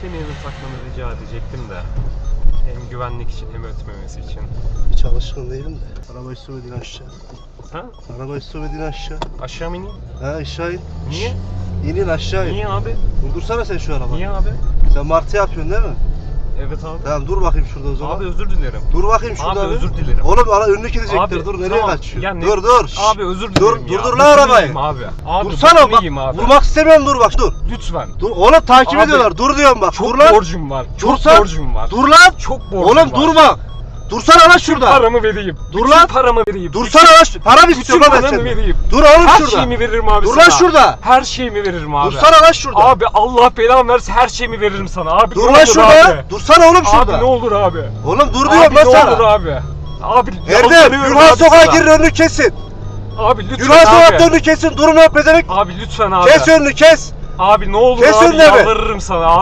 kemerini takmanı rica edecektim de. Hem güvenlik için hem ötmemesi için. Hiç alışkın değilim de. Arabayı sürmedin aşağı. Ha? Arabayı sürmedin aşağı. Aşağı mı ineyim? Ha aşağı in. Niye? İnin aşağı in. Niye abi? Durdursana sen şu arabayı. Niye abi? Sen martı yapıyorsun değil mi? Evet abi. Tamam dur bakayım şurada o zaman. Abi özür dilerim. Dur bakayım şurada. Abi özür dilerim. Oğlum ara önünü gidecektir. Abi, dur nereye tamam. kaçıyorsun? Ya ne- Dur dur. Şşş. Abi özür Dur, dilerim ya. durdur lan arabayı. yiyeyim Abi. Abi Dursana bak. yiyeyim abi. Vurmak istemiyorum dur bak dur. Lütfen. Dur oğlum takip Abi, ediyorlar. Dur diyorum bak. Çok dur lan. borcum var. Çok Dursan- borcum var. Dur lan. Çok borcum Oğlum var. durma. Dursana lan şurada. Paramı vereyim. Dur Bütün lan. paramı vereyim. Dursana lan. şu- Para mı Bütün lan paramı senden? vereyim. Dur oğlum Her şurada. şeyimi veririm abi Dur sana. lan şurada. Her şeyimi veririm abi. Dursana lan şurada. Abi Allah belamı versin her şeyimi veririm sana. Abi dur ne lan olur şurada. Abi. Dursana oğlum şurada. Abi ne olur abi. Oğlum dur abi diyorum lan ne sana. olur abi. Abi Erdem yalvarıyorum Gülhan abi sokağa sana. girin önünü kesin. Abi lütfen Gülhan abi. sokakta önünü kesin. Durun lan pezevenk. Abi lütfen abi. Kes önünü kes. Abi ne olur Kes abi önüne be. yalvarırım sana abi.